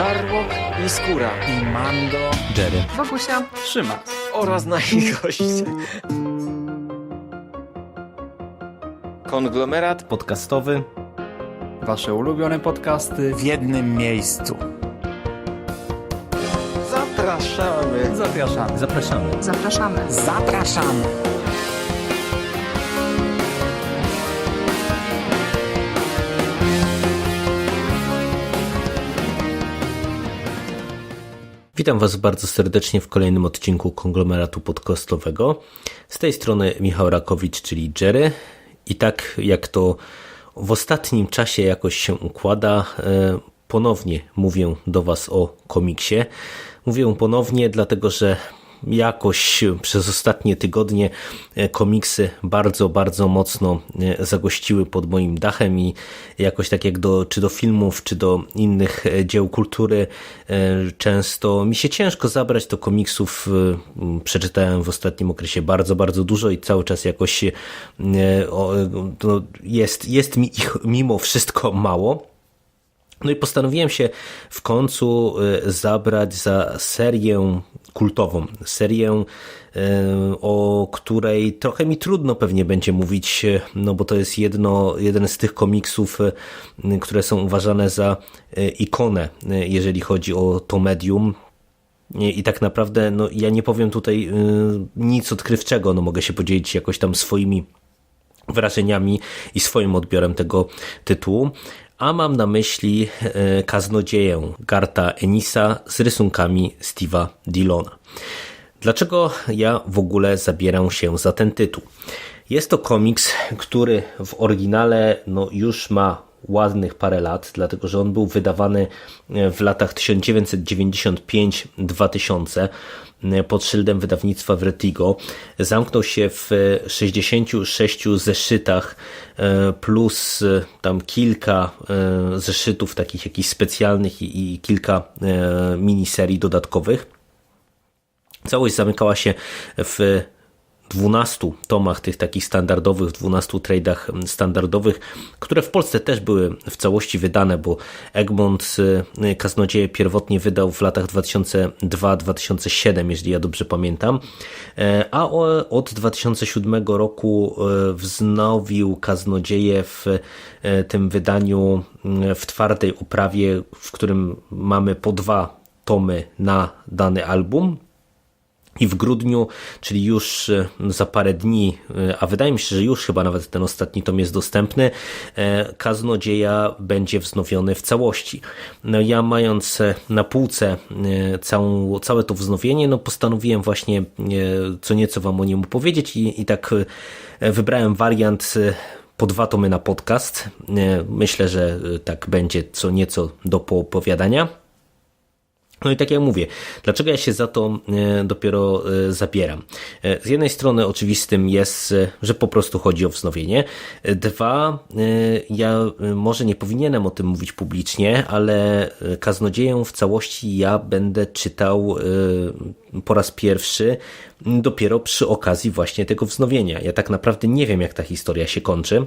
Żarłok i Skóra i Mando, Jerry. Bogusia. Szymas. oraz nasi goście. Konglomerat Podcastowy. Wasze ulubione podcasty w jednym miejscu. zapraszamy. zapraszamy. Zapraszamy. Zapraszamy. Zapraszamy! Witam Was bardzo serdecznie w kolejnym odcinku konglomeratu podcastowego. Z tej strony Michał Rakowicz, czyli Jerry. I tak jak to w ostatnim czasie jakoś się układa, e, ponownie mówię do Was o komiksie. Mówię ponownie, dlatego że jakoś przez ostatnie tygodnie e, komiksy bardzo, bardzo mocno e, zagościły pod moim dachem i jakoś tak jak do, czy do filmów, czy do innych e, dzieł kultury, często mi się ciężko zabrać do komiksów. Przeczytałem w ostatnim okresie bardzo, bardzo dużo i cały czas jakoś no, jest, jest mi ich mimo wszystko mało. No i postanowiłem się w końcu zabrać za serię kultową, serię, o której trochę mi trudno pewnie będzie mówić, no bo to jest jedno, jeden z tych komiksów, które są uważane za ikonę, jeżeli chodzi o to medium. I tak naprawdę no, ja nie powiem tutaj nic odkrywczego, no mogę się podzielić jakoś tam swoimi wrażeniami i swoim odbiorem tego tytułu, a mam na myśli e, kaznodzieję Garta Enisa z rysunkami Steve'a Dillona. Dlaczego ja w ogóle zabieram się za ten tytuł? Jest to komiks, który w oryginale no, już ma ładnych parę lat, dlatego że on był wydawany e, w latach 1995-2000 e, pod szyldem wydawnictwa Vertigo. Zamknął się w 66 zeszytach e, plus tam kilka zeszytów takich jakichś specjalnych i kilka miniserii dodatkowych. Całość zamykała się w 12 tomach tych takich standardowych, 12 tradeach standardowych, które w Polsce też były w całości wydane, bo Egmont y, Kaznodzieje pierwotnie wydał w latach 2002-2007, jeżeli ja dobrze pamiętam, e, a od 2007 roku e, wznowił Kaznodzieje w e, tym wydaniu w twardej oprawie, w którym mamy po dwa tomy na dany album. I w grudniu, czyli już e, za parę dni, e, a wydaje mi się, że już chyba nawet ten ostatni tom jest dostępny, e, Kaznodzieja będzie wznowiony w całości. No ja mając na półce całą, całe to wznowienie, no postanowiłem właśnie co nieco wam o nim powiedzieć i, i tak wybrałem wariant po dwa tomy na podcast. Myślę, że tak będzie co nieco do poopowiadania. No i tak jak mówię, dlaczego ja się za to e, dopiero e, zabieram? E, z jednej strony oczywistym jest, że po prostu chodzi o wznowienie. Dwa, ja może nie powinienem o tym mówić publicznie, ale Kaznodzieję w całości ja będę czytał po raz pierwszy dopiero przy okazji właśnie tego wznowienia. Ja tak naprawdę nie wiem, jak ta historia się kończy.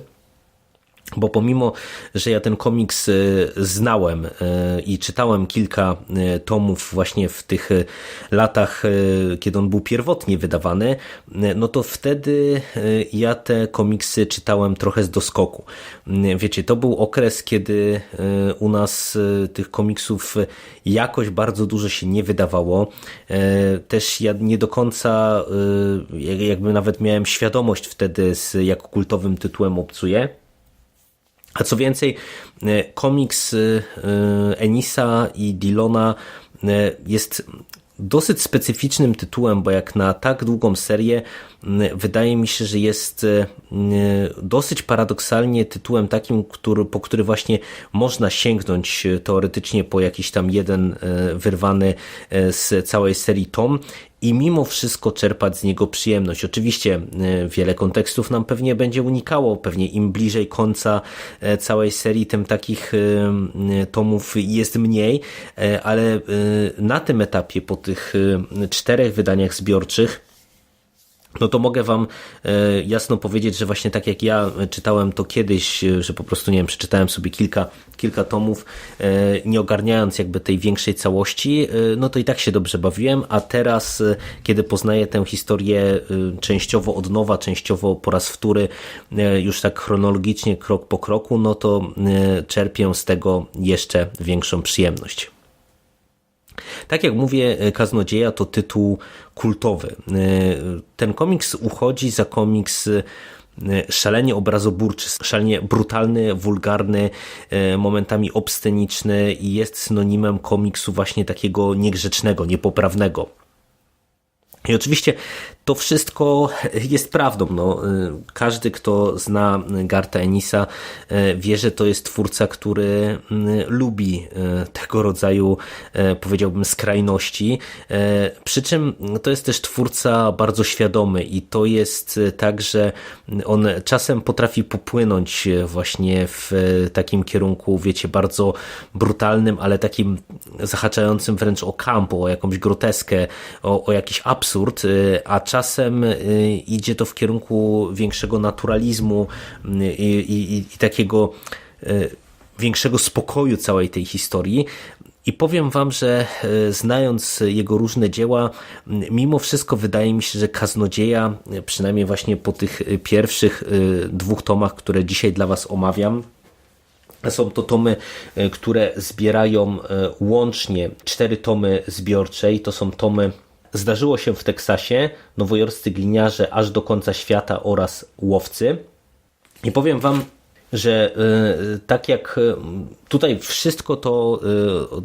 Bo pomimo, że ja ten komiks e, znałem e, i czytałem kilka e, tomów właśnie w tych latach, kiedy on był pierwotnie wydawany, no to wtedy ja te komiksy czytałem trochę z doskoku. Wiecie, to był okres, kiedy u nas tych komiksów jakoś bardzo dużo się nie wydawało. Też ja nie do końca jakby nawet miałem świadomość wtedy z jak kultowym tytułem obcuję. A co więcej, e, komiks e, Enisa i Dillona e, jest dosyć specyficznym tytułem, bo jak na tak długą serię, wydaje mi się, że jest dosyć paradoksalnie tytułem takim, który, po który właśnie można sięgnąć teoretycznie po jakiś tam jeden wyrwany z całej serii tom i mimo wszystko czerpać z niego przyjemność. Oczywiście e, wiele kontekstów nam pewnie będzie unikało, pewnie im bliżej końca e, całej serii, tym takich e, tomów jest mniej, ale na tym etapie, po tych czterech wydaniach zbiorczych, no to mogę wam e, jasno powiedzieć, że właśnie tak jak ja czytałem to kiedyś, e, że po prostu, nie wiem, przeczytałem sobie kilka, kilka tomów, e, nie ogarniając jakby tej większej całości, no to i tak się dobrze bawiłem, a teraz, kiedy poznaję tę historię częściowo od nowa, częściowo po raz wtóry, już tak chronologicznie, krok po kroku, no to czerpię z tego jeszcze większą przyjemność. Tak jak mówię, Kaznodzieja to tytuł kultowy. Ten komiks uchodzi za komiks szalenie obrazoburczy, szalenie brutalny, wulgarny, momentami obsceniczny i jest synonimem komiksu właśnie takiego niegrzecznego, niepoprawnego. I oczywiście to wszystko jest prawdą. No, każdy, kto zna Garta Enisa, wie, że to jest twórca, który lubi tego rodzaju, powiedziałbym, skrajności. Przy czym to jest też twórca bardzo świadomy i to jest tak, że on czasem potrafi popłynąć właśnie w takim kierunku, wiecie, bardzo brutalnym, ale takim zahaczającym wręcz o kampo, o jakąś groteskę, o, o jakiś absurd, a czasem y, idzie to w kierunku większego naturalizmu y, i, i, i takiego y, większego spokoju całej tej historii. I powiem Wam, że znając jego różne dzieła, mimo wszystko wydaje mi się, że Kaznodzieja, przynajmniej właśnie po tych pierwszych dwóch tomach, które dzisiaj dla Was omawiam, są to tomy, które zbierają łącznie cztery tomy zbiorcze i to są tomy Zdarzyło się w Teksasie, nowojorscy gliniarze aż do końca świata oraz łowcy. I powiem Wam, że y, tak jak y, tutaj wszystko to,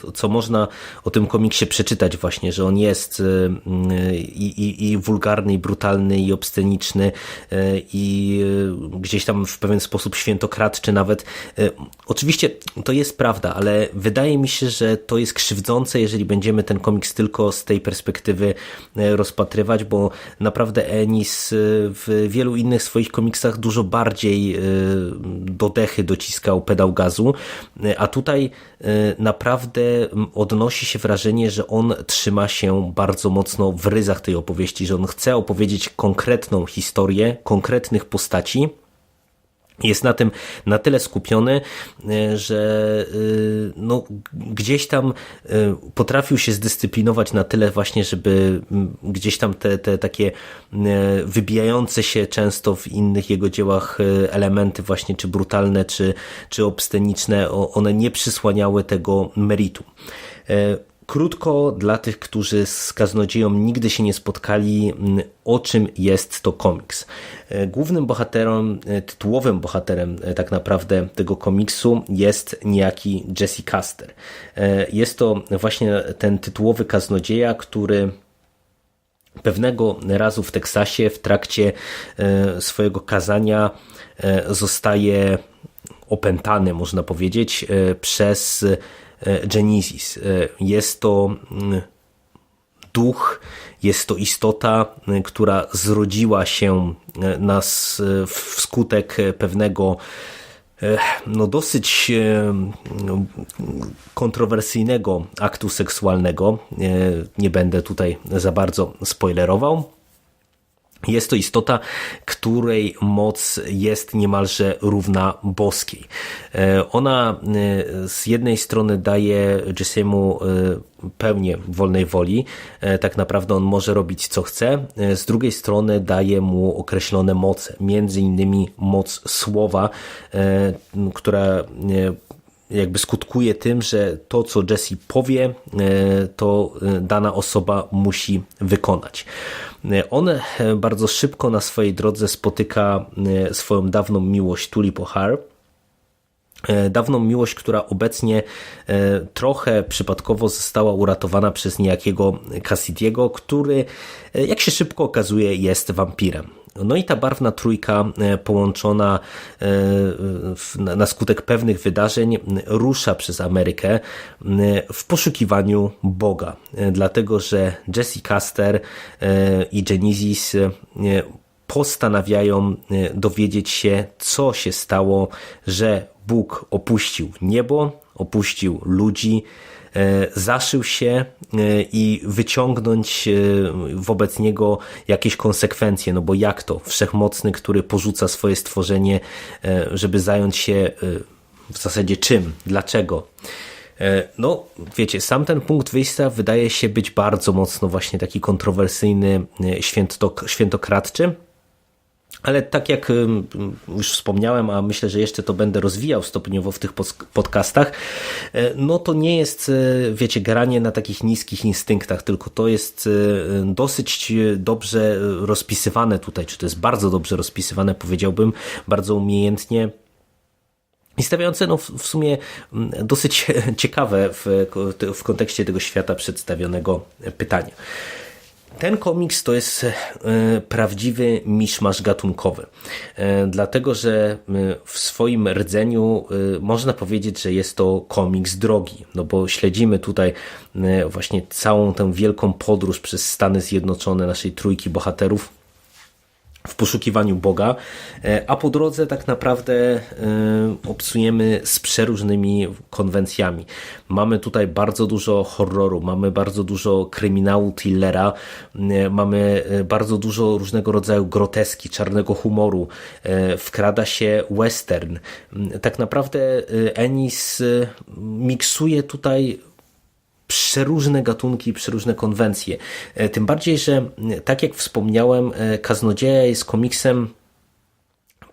y, co można o tym komiksie przeczytać właśnie, że on jest i, i, i wulgarny, i brutalny, i obsceniczny, i gdzieś tam w pewien sposób świętokradczy nawet. Oczywiście to jest prawda, ale wydaje mi się, że to jest krzywdzące, jeżeli będziemy ten komiks tylko z tej perspektywy rozpatrywać, bo naprawdę Ennis w wielu innych swoich komiksach dużo bardziej do dechy dociskał pedał gazu, a tutaj e, naprawdę odnosi się wrażenie, że on trzyma się bardzo mocno w ryzach tej opowieści, że on chce opowiedzieć konkretną historię, konkretnych postaci, jest na tym na tyle skupiony, e, że e, no, gdzieś tam e, potrafił się zdyscyplinować na tyle właśnie, żeby gdzieś tam te, te takie wybijające się często w innych jego dziełach elementy właśnie czy brutalne, czy, czy obsceniczne, one nie przysłaniały tego meritu. Krótko dla tych, którzy z kaznodzieją nigdy się nie spotkali, o czym jest to komiks. E, głównym bohaterem, e, tytułowym bohaterem e, tak naprawdę tego komiksu jest niejaki Jesse Caster. Jest to właśnie ten tytułowy kaznodzieja, który pewnego razu w Teksasie w trakcie swojego kazania zostaje opętany, można powiedzieć, przez Genesis. Jest to duch, jest to istota, która zrodziła się nas wskutek pewnego no dosyć kontrowersyjnego aktu seksualnego. Nie będę tutaj za bardzo spoilerował. Jest to istota, której moc jest niemalże równa boskiej. E, ona e, z jednej strony daje Jessemu e, pełnię wolnej woli, tak naprawdę on może robić co chce, z drugiej strony daje mu określone moce, między innymi moc słowa, która jakby skutkuje tym, że to, co Jesse powie, to dana osoba musi wykonać. On e, bardzo szybko na swojej drodze spotyka e, swoją dawną miłość Tulip O'Hare, e, dawną miłość, która obecnie trochę przypadkowo została uratowana przez niejakiego Cassidiego, który, jak się szybko okazuje, jest wampirem. No i ta barwna trójka e, połączona e, na skutek pewnych wydarzeń rusza przez Amerykę e, w poszukiwaniu Boga. Dlatego, że Jesse Caster i Genesis postanawiają dowiedzieć się, co się stało, że Bóg opuścił niebo, opuścił ludzi, e, zaszył się e, i wyciągnąć e, wobec niego jakieś konsekwencje, no bo jak to? Wszechmocny, który porzuca swoje stworzenie, e, żeby zająć się e, w zasadzie czym? Dlaczego? E, No, wiecie, sam ten punkt wyjścia wydaje się być bardzo mocno właśnie taki kontrowersyjny, e, świętok, świętokradczy. Ale tak jak już wspomniałem, a myślę, że jeszcze to będę rozwijał stopniowo w tych podcastach, e, no to nie jest, e, wiecie, granie na takich niskich instynktach, tylko to jest e, dosyć dobrze rozpisywane tutaj, czy to jest bardzo dobrze rozpisywane, powiedziałbym, bardzo umiejętnie i stawiające no, w sumie dosyć ciekawe w, w kontekście tego świata przedstawionego pytania. Ten komiks to jest e, prawdziwy miszmasz gatunkowy, e, dlatego że e, w swoim rdzeniu można powiedzieć, że jest to komiks drogi, no bo śledzimy tutaj właśnie całą tę wielką podróż przez Stany Zjednoczone naszej trójki bohaterów w poszukiwaniu Boga, e, a po drodze tak naprawdę e, obcujemy z przeróżnymi konwencjami. Mamy tutaj bardzo dużo horroru, mamy bardzo dużo kryminału, thrillera, e, mamy bardzo dużo różnego rodzaju groteski, czarnego humoru, wkrada się western. Tak naprawdę Ennis miksuje tutaj przeróżne gatunki, przeróżne konwencje. E, Tym bardziej, że tak jak wspomniałem, e, Kaznodzieja jest komiksem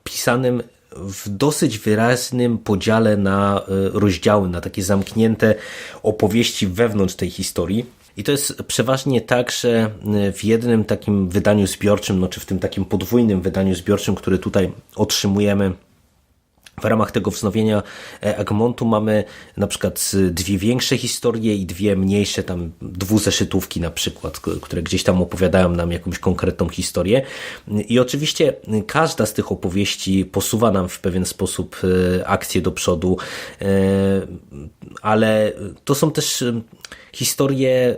pisanym w dosyć wyraźnym podziale na e, rozdziały, na takie zamknięte opowieści wewnątrz tej historii. I to jest przeważnie tak, że w jednym takim wydaniu zbiorczym, no czy w tym takim podwójnym wydaniu zbiorczym, który tutaj otrzymujemy w ramach tego wznowienia e, Egmontu mamy na przykład y, dwie większe historie i dwie mniejsze, tam dwuzeszytówki na przykład, które gdzieś tam opowiadają nam jakąś konkretną historię. I oczywiście y, każda z tych opowieści posuwa nam w pewien sposób akcję do przodu, ale to są też historie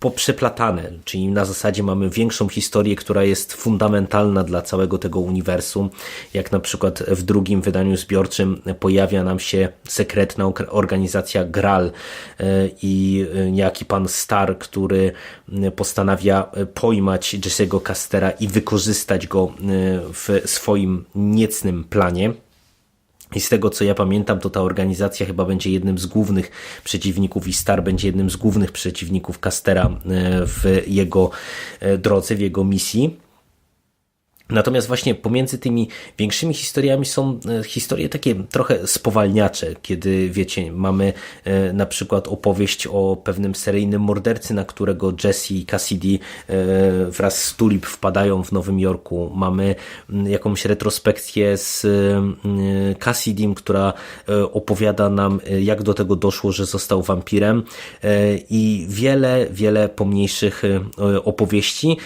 poprzeplatane, czyli na zasadzie mamy większą historię, która jest fundamentalna dla całego tego uniwersum, jak na przykład w drugim wydaniu zbiorczym pojawia nam się sekretna organizacja Graal y, i y, niejaki pan Star, który postanawia y, pojmać Jesse'ego Castera i wykorzystać go w swoim niecnym planie. I z tego co ja pamiętam, to ta organizacja chyba będzie jednym z głównych przeciwników i Star będzie jednym z głównych przeciwników Castera e, w jego e, drodze, w jego misji. Natomiast właśnie pomiędzy tymi większymi historiami są e, historie takie trochę spowalniacze, kiedy wiecie, mamy e, na przykład opowieść o pewnym seryjnym mordercy, na którego Jesse i Cassidy e, wraz z Tulip wpadają w Nowym Jorku. Mamy m, jakąś retrospekcję z m, Cassidym, która opowiada nam, jak do tego doszło, że został wampirem i wiele, wiele pomniejszych opowieści,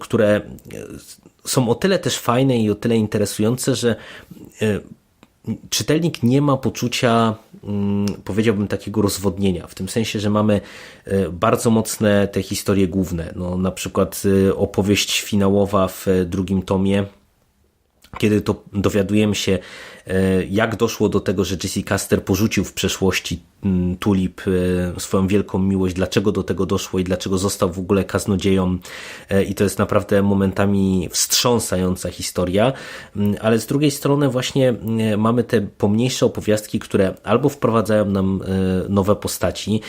które są o tyle też fajne i o tyle interesujące, że e, czytelnik nie ma poczucia, mm, powiedziałbym, takiego rozwodnienia. W tym sensie, że mamy e, bardzo mocne te historie główne. No, na przykład e, opowieść finałowa w drugim tomie kiedy to dowiadujemy się, jak doszło do tego, że Jesse Caster porzucił w przeszłości mm, Tulip e, swoją wielką miłość, dlaczego do tego doszło i dlaczego został w ogóle kaznodzieją? E, i to jest naprawdę momentami wstrząsająca historia, Mm, ale z drugiej strony właśnie mamy te pomniejsze opowiastki, które albo wprowadzają nam e, nowe postaci,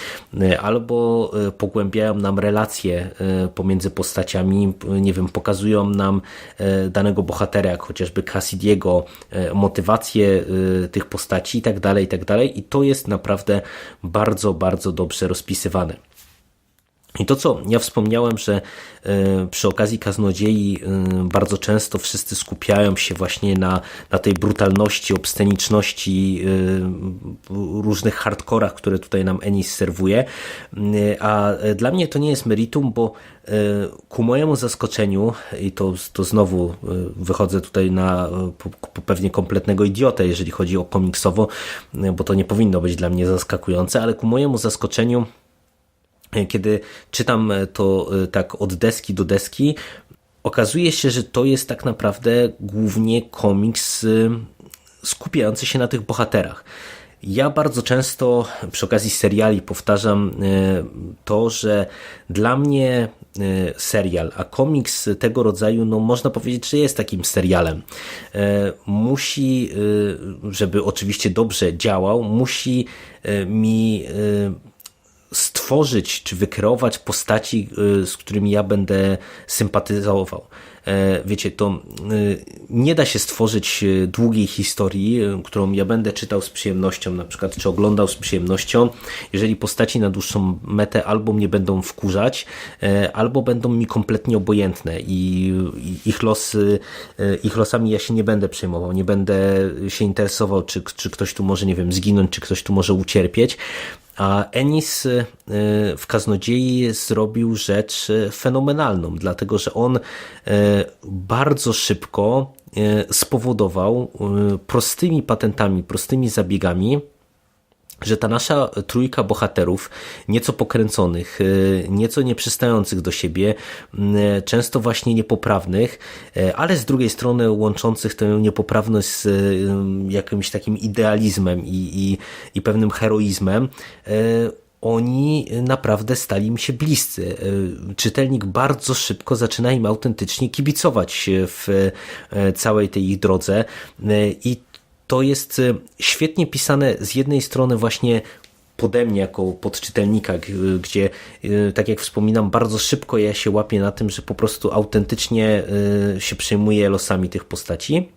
e, albo e, pogłębiają nam relacje e, pomiędzy postaciami, nie wiem, pokazują nam e, danego bohatera, jak chociażby Cassidiego, e, e, tych postaci i tak dalej, i tak dalej. I to jest naprawdę bardzo, bardzo dobrze rozpisywane. I to, co ja wspomniałem, że e, przy okazji kaznodziei e, bardzo często wszyscy skupiają się właśnie na, na tej brutalności, obsceniczności, e, różnych hardkorach, które tutaj nam Ennis serwuje. A dla mnie to nie jest meritum, bo ku mojemu zaskoczeniu, i to, to znowu wychodzę tutaj na pewnie kompletnego idiotę, jeżeli chodzi o komiksowo, bo to nie powinno być dla mnie zaskakujące, ale ku mojemu zaskoczeniu kiedy czytam to e, tak od deski do deski, okazuje się, że to jest tak naprawdę głównie komiks e, skupiający się na tych bohaterach. Ja bardzo często przy okazji seriali powtarzam e, to, że dla mnie e, serial, a komiks tego rodzaju, no można powiedzieć, że jest takim serialem. E, Musi, żeby oczywiście dobrze działał, musi mi stworzyć czy wykreować postaci, y, z którymi ja będę sympatyzował. E, Wiecie, to y, nie da się stworzyć y, długiej historii, którą ja będę czytał z przyjemnością, na przykład, czy oglądał z przyjemnością, jeżeli postaci na dłuższą metę albo mnie będą wkurzać, e, albo będą mi kompletnie obojętne i ich losy, ich losami ja się nie będę przejmował, nie będę się interesował, czy, czy ktoś tu może, nie wiem, zginąć, czy ktoś tu może ucierpieć. A Ennis y, w Kaznodziei zrobił rzecz fenomenalną, dlatego że on y, bardzo szybko y, spowodował prostymi patentami, prostymi zabiegami, że ta nasza trójka bohaterów, nieco pokręconych, y, nieco nieprzystających do siebie, często właśnie niepoprawnych, y, ale z drugiej strony łączących tę niepoprawność z y, jakimś takim idealizmem i, i, i pewnym heroizmem, oni naprawdę stali mi się bliscy. Czytelnik bardzo szybko zaczyna im autentycznie kibicować w całej tej ich drodze i to jest y, świetnie pisane z jednej strony właśnie pode mnie jako podczytelnika, gdzie, y, tak jak wspominam, bardzo szybko ja się łapię na tym, że po prostu autentycznie y, się przejmuję losami tych postaci.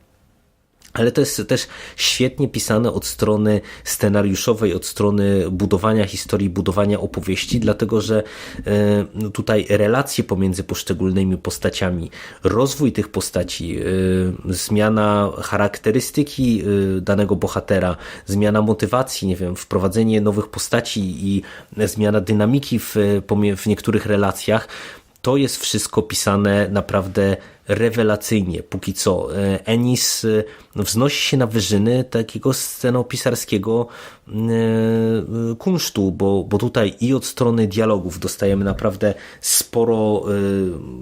Ale to jest też świetnie pisane od strony scenariuszowej, od strony budowania historii, budowania opowieści, dlatego że e, no tutaj relacje pomiędzy poszczególnymi postaciami, rozwój tych postaci, e, zmiana charakterystyki e, danego bohatera, zmiana motywacji, nie wiem, wprowadzenie nowych postaci i zmiana dynamiki w, w niektórych relacjach, to jest wszystko pisane naprawdę rewelacyjnie. Póki co E, Ennis e, wznosi się na wyżyny takiego scenopisarskiego e, kunsztu, bo, bo tutaj i od strony dialogów dostajemy naprawdę sporo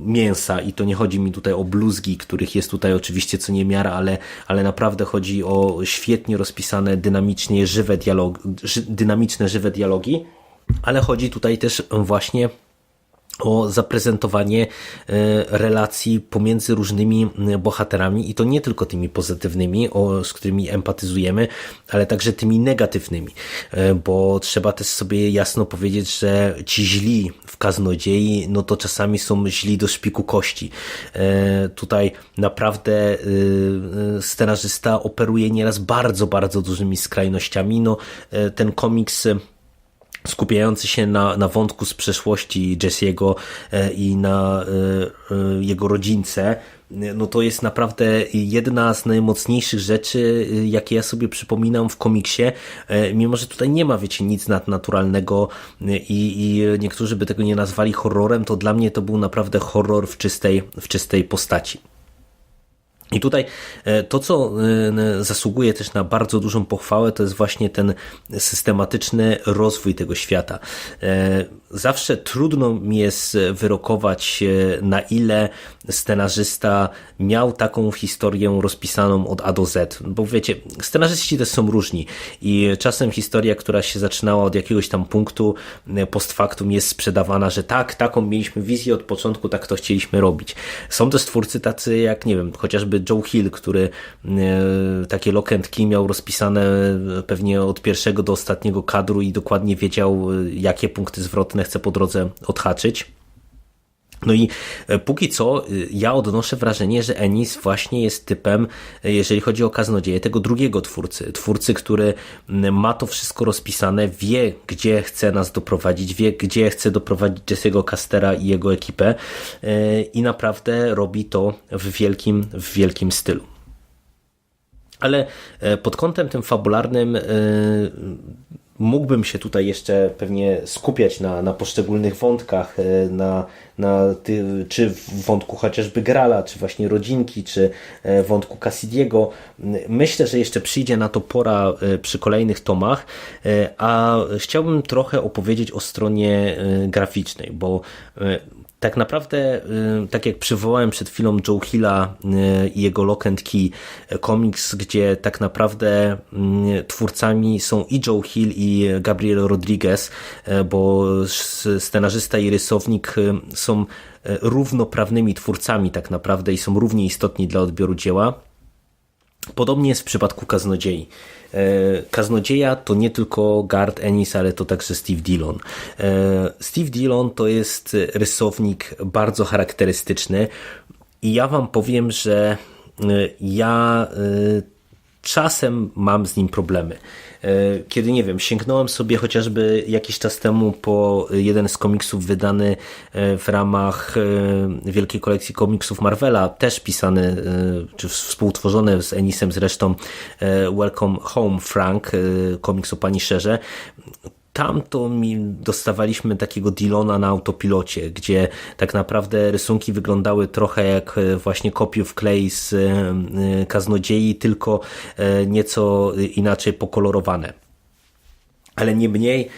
mięsa i to nie chodzi mi tutaj o bluzgi, których jest tutaj oczywiście co niemiara, ale, ale naprawdę chodzi o świetnie rozpisane, dynamicznie żywe dialog, ży, dynamiczne, żywe dialogi, ale chodzi tutaj też właśnie o zaprezentowanie e, relacji pomiędzy różnymi e, bohaterami i to nie tylko tymi pozytywnymi, z którymi empatyzujemy, ale także tymi negatywnymi, E, bo trzeba też sobie jasno powiedzieć, że ci źli w kaznodziei, no to czasami są źli do szpiku kości. Tutaj naprawdę scenarzysta operuje nieraz bardzo, bardzo dużymi skrajnościami. No, ten komiks skupiający się na, na wątku z przeszłości Jesse'ego e, i na e, e, jego rodzince, no to jest naprawdę jedna z najmocniejszych rzeczy, jakie ja sobie przypominam w komiksie, mimo że tutaj nie ma, wiecie, nic nadnaturalnego i, i niektórzy by tego nie nazwali horrorem, to dla mnie to był naprawdę horror w czystej, w czystej postaci. I tutaj e, to, co e, zasługuje też na bardzo dużą pochwałę, to jest właśnie ten systematyczny rozwój tego świata. Zawsze trudno mi jest wyrokować, e, na ile scenarzysta miał taką historię rozpisaną od A do Z. Bo wiecie, scenarzyści też są różni i czasem historia, która się zaczynała od jakiegoś tam punktu e, post factum jest sprzedawana, że tak, taką mieliśmy wizję od początku, tak to chcieliśmy robić. Są też twórcy tacy jak, nie wiem, chociażby Joe Hill, który e, takie lock and key miał rozpisane pewnie od pierwszego do ostatniego kadru i dokładnie wiedział, jakie punkty zwrotne chce po drodze odhaczyć. No i e, póki co e, ja odnoszę wrażenie, że Ennis właśnie jest typem, e, jeżeli chodzi o kaznodzieję, tego drugiego twórcy. Twórcy, który ma to wszystko rozpisane, wie gdzie chce nas doprowadzić, wie gdzie chce doprowadzić Jesse'ego Castera i jego ekipę i naprawdę robi to w wielkim, w wielkim stylu. Ale pod kątem tym fabularnym mógłbym się tutaj jeszcze pewnie skupiać na, na poszczególnych wątkach, e, na, na ty, czy w wątku chociażby Grala, czy właśnie rodzinki, czy e, wątku Cassidiego. Myślę, że jeszcze przyjdzie na to pora e, przy kolejnych tomach, a chciałbym trochę opowiedzieć o stronie graficznej, bo tak naprawdę, y, tak jak przywołałem przed chwilą Joe Hilla y, i jego Lock and Key y, komiks, gdzie tak naprawdę twórcami są i Joe Hill i Gabriel Rodriguez, bo scenarzysta i rysownik są równoprawnymi twórcami tak naprawdę i są równie istotni dla odbioru dzieła. Podobnie jest w przypadku Kaznodziei. E, Kaznodzieja to nie tylko Gard Ennis, ale to także Steve Dillon. E, Steve Dillon to jest rysownik bardzo charakterystyczny i ja wam powiem, że e, ja czasem mam z nim problemy. E, Kiedy, nie wiem, sięgnąłem sobie chociażby jakiś czas temu po jeden z komiksów wydany e, w ramach e, wielkiej kolekcji komiksów Marvela, też pisany, czy współtworzony z Enisem zresztą Welcome Home Frank, komiks o Pani Szerze tam to mi dostawaliśmy takiego Dylona na autopilocie, gdzie tak naprawdę rysunki wyglądały trochę jak e, właśnie kopiuj w klej z e, e, kaznodziei, tylko nieco inaczej pokolorowane. Ale nie mniej,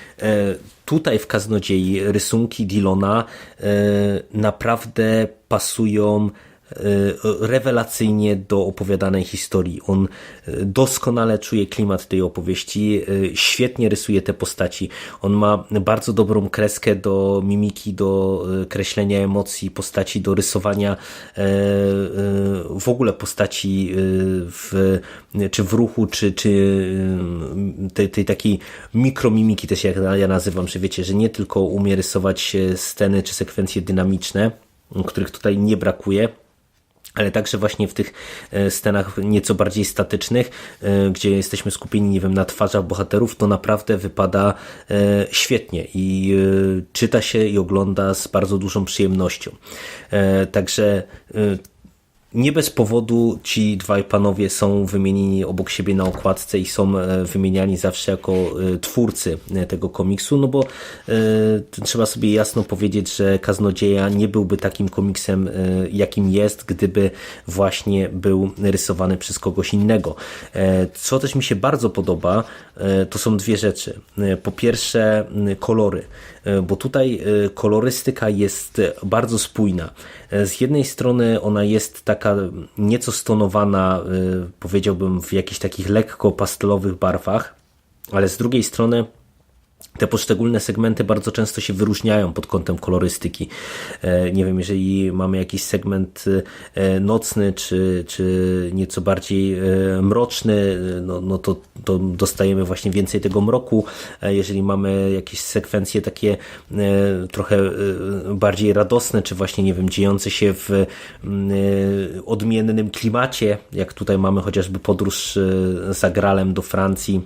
tutaj w Kaznodziei rysunki Dylona naprawdę pasują rewelacyjnie do opowiadanej historii. On e, doskonale czuje klimat tej opowieści, e, świetnie rysuje te postaci. On ma bardzo dobrą kreskę do mimiki, do kreślenia emocji postaci, do rysowania e, e, w ogóle postaci w, czy w ruchu, czy, czy tej, tej takiej mikromimiki też jak ja nazywam, że wiecie, że nie tylko umie rysować e, sceny czy sekwencje dynamiczne, których tutaj nie brakuje, ale także właśnie w tych e, scenach nieco bardziej statycznych, e, gdzie jesteśmy skupieni, nie wiem, na twarzach bohaterów, to naprawdę wypada e, świetnie i czyta się i ogląda z bardzo dużą przyjemnością. Także nie bez powodu ci dwaj panowie są wymienieni obok siebie na okładce i są e, wymieniani zawsze jako e, twórcy e, tego komiksu, no bo e, trzeba sobie jasno powiedzieć, że Kaznodzieja nie byłby takim komiksem, e, jakim jest, gdyby właśnie był rysowany przez kogoś innego. Co też mi się bardzo podoba, to są dwie rzeczy. Po pierwsze, kolory, bo tutaj e, kolorystyka jest e, bardzo spójna. E, Z jednej strony ona jest taka nieco stonowana, e, powiedziałbym, w jakichś takich lekko pastelowych barwach, ale z drugiej strony te poszczególne segmenty bardzo często się wyróżniają pod kątem kolorystyki. E, Nie wiem, jeżeli mamy jakiś segment e, nocny, czy, czy nieco bardziej e, mroczny, no, no to, to dostajemy właśnie więcej tego mroku. Jeżeli mamy jakieś sekwencje takie trochę bardziej radosne, czy właśnie, nie wiem, dziejące się w mm, odmiennym klimacie, jak tutaj mamy chociażby podróż za Gralem do Francji,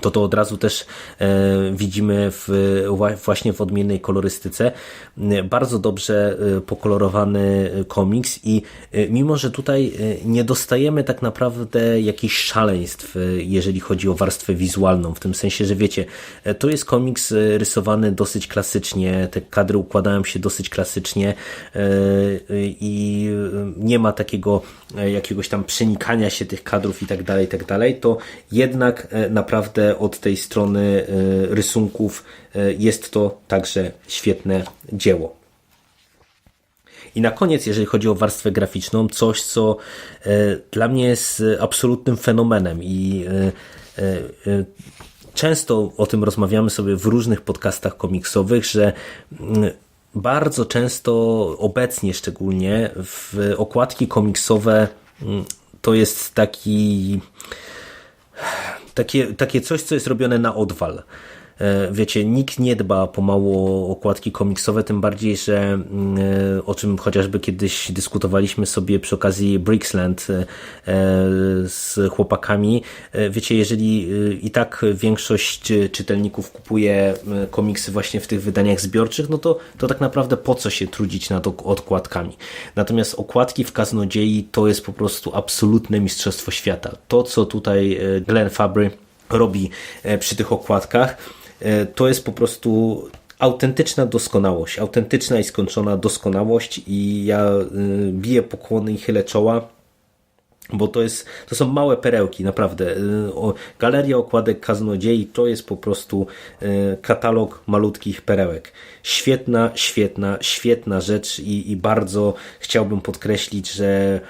to to od razu też e, widzimy w, wła- właśnie w odmiennej kolorystyce. E, Bardzo dobrze e, pokolorowany komiks i mimo, że tutaj nie dostajemy tak naprawdę jakichś szaleństw, jeżeli chodzi o warstwę wizualną, w tym sensie, że wiecie, to jest komiks rysowany dosyć klasycznie, te kadry układają się dosyć klasycznie i nie ma takiego jakiegoś tam przenikania się tych kadrów i tak dalej, i tak dalej, to jednak e, naprawdę od tej strony e, rysunków e, jest to także świetne dzieło. I na koniec, jeżeli chodzi o warstwę graficzną, coś, co e, dla mnie jest absolutnym fenomenem i często o tym rozmawiamy sobie w różnych podcastach komiksowych, że mm, bardzo często, obecnie szczególnie, w okładki komiksowe mm, to jest taki takie, takie coś, co jest robione na odwal. E, Wiecie, nikt nie dba pomału o okładki komiksowe, tym bardziej, że mm, e, o czym chociażby kiedyś dyskutowaliśmy sobie przy okazji Brixland e, z chłopakami. Wiecie, jeżeli i tak większość czytelników kupuje komiksy właśnie w tych wydaniach zbiorczych, no to, to tak naprawdę po co się trudzić nad ok- okładkami. Natomiast okładki w Kaznodziei to jest po prostu absolutne mistrzostwo świata. To, co tutaj Glenn Fabry robi przy tych okładkach, to jest po prostu autentyczna doskonałość, autentyczna i skończona doskonałość i ja y, biję pokłony i chylę czoła bo to, jest, to są małe perełki, naprawdę. O- Galeria okładek kaznodziei to jest po prostu katalog malutkich perełek. Świetna, świetna, świetna rzecz i, i bardzo chciałbym podkreślić, że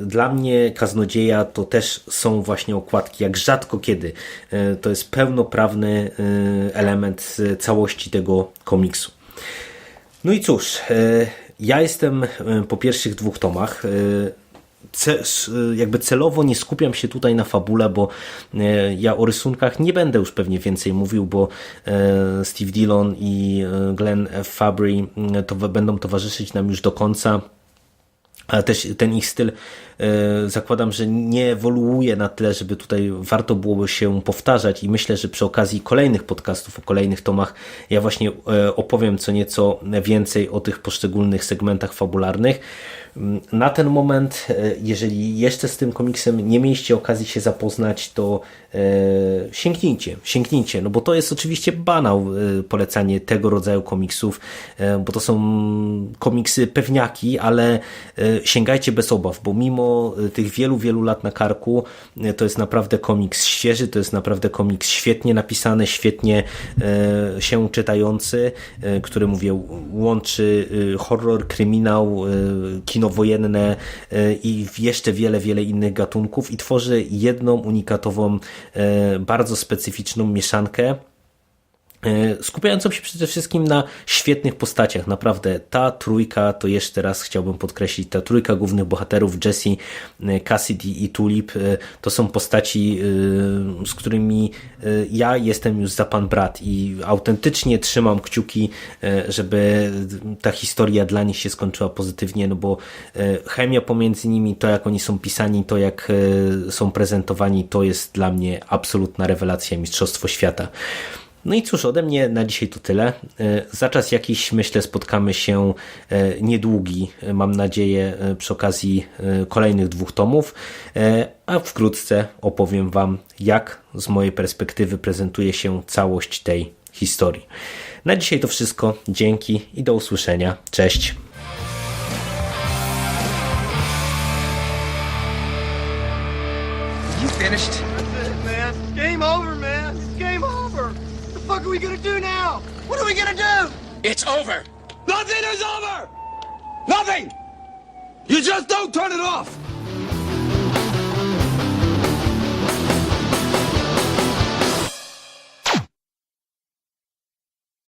dla mnie kaznodzieja to też są właśnie okładki, jak rzadko kiedy. Y, To jest pełnoprawny y, element całości tego komiksu. No i cóż, e, ja jestem e, po pierwszych dwóch tomach. e, jakby celowo nie skupiam się tutaj na fabule, bo e, ja o rysunkach nie będę już pewnie więcej mówił, bo e, Steve Dillon i e, Glenn. Fabry mm, to będą towarzyszyć nam już do końca ale też ten ich styl e, zakładam, że nie ewoluuje na tyle, żeby tutaj warto byłoby się powtarzać i myślę, że przy okazji kolejnych podcastów, o kolejnych tomach ja właśnie e, opowiem co nieco więcej o tych poszczególnych segmentach fabularnych. Mm, Na ten moment, e, jeżeli jeszcze z tym komiksem nie mieliście okazji się zapoznać, to e, sięgnijcie, sięgnijcie, no bo to jest oczywiście banał e, polecanie tego rodzaju komiksów, bo to są komiksy pewniaki, ale sięgajcie bez obaw, bo mimo tych wielu, wielu lat na karku, to jest naprawdę komiks świeży, to jest naprawdę komiks świetnie napisany, świetnie się czytający, który mówię, łączy horror, kryminał, e, wojenne e, i jeszcze wiele, wiele innych gatunków i tworzy jedną unikatową, e, bardzo specyficzną mieszankę, skupiającą się przede wszystkim na świetnych postaciach. Naprawdę ta trójka, to jeszcze raz chciałbym podkreślić, ta trójka głównych bohaterów, Jesse, e, Cassidy i Tulip, e, to są postaci, e, z którymi e, ja jestem już za pan brat i autentycznie trzymam kciuki, e, żeby ta historia dla nich się skończyła pozytywnie, no bo e, chemia pomiędzy nimi, to jak oni są pisani, to jak e, są prezentowani, to jest dla mnie absolutna rewelacja, mistrzostwo świata. No i cóż, ode mnie na dzisiaj to tyle. E, Za czas jakiś, myślę, spotkamy się e, niedługi, e, mam nadzieję, przy okazji kolejnych dwóch tomów, a wkrótce opowiem Wam, jak z mojej perspektywy prezentuje się całość tej historii. Na dzisiaj to wszystko. Dzięki i do usłyszenia. Cześć. You finished? We gonna do now? What are we gonna do? It's over! Nothing is over! Nothing! You just don't turn it off!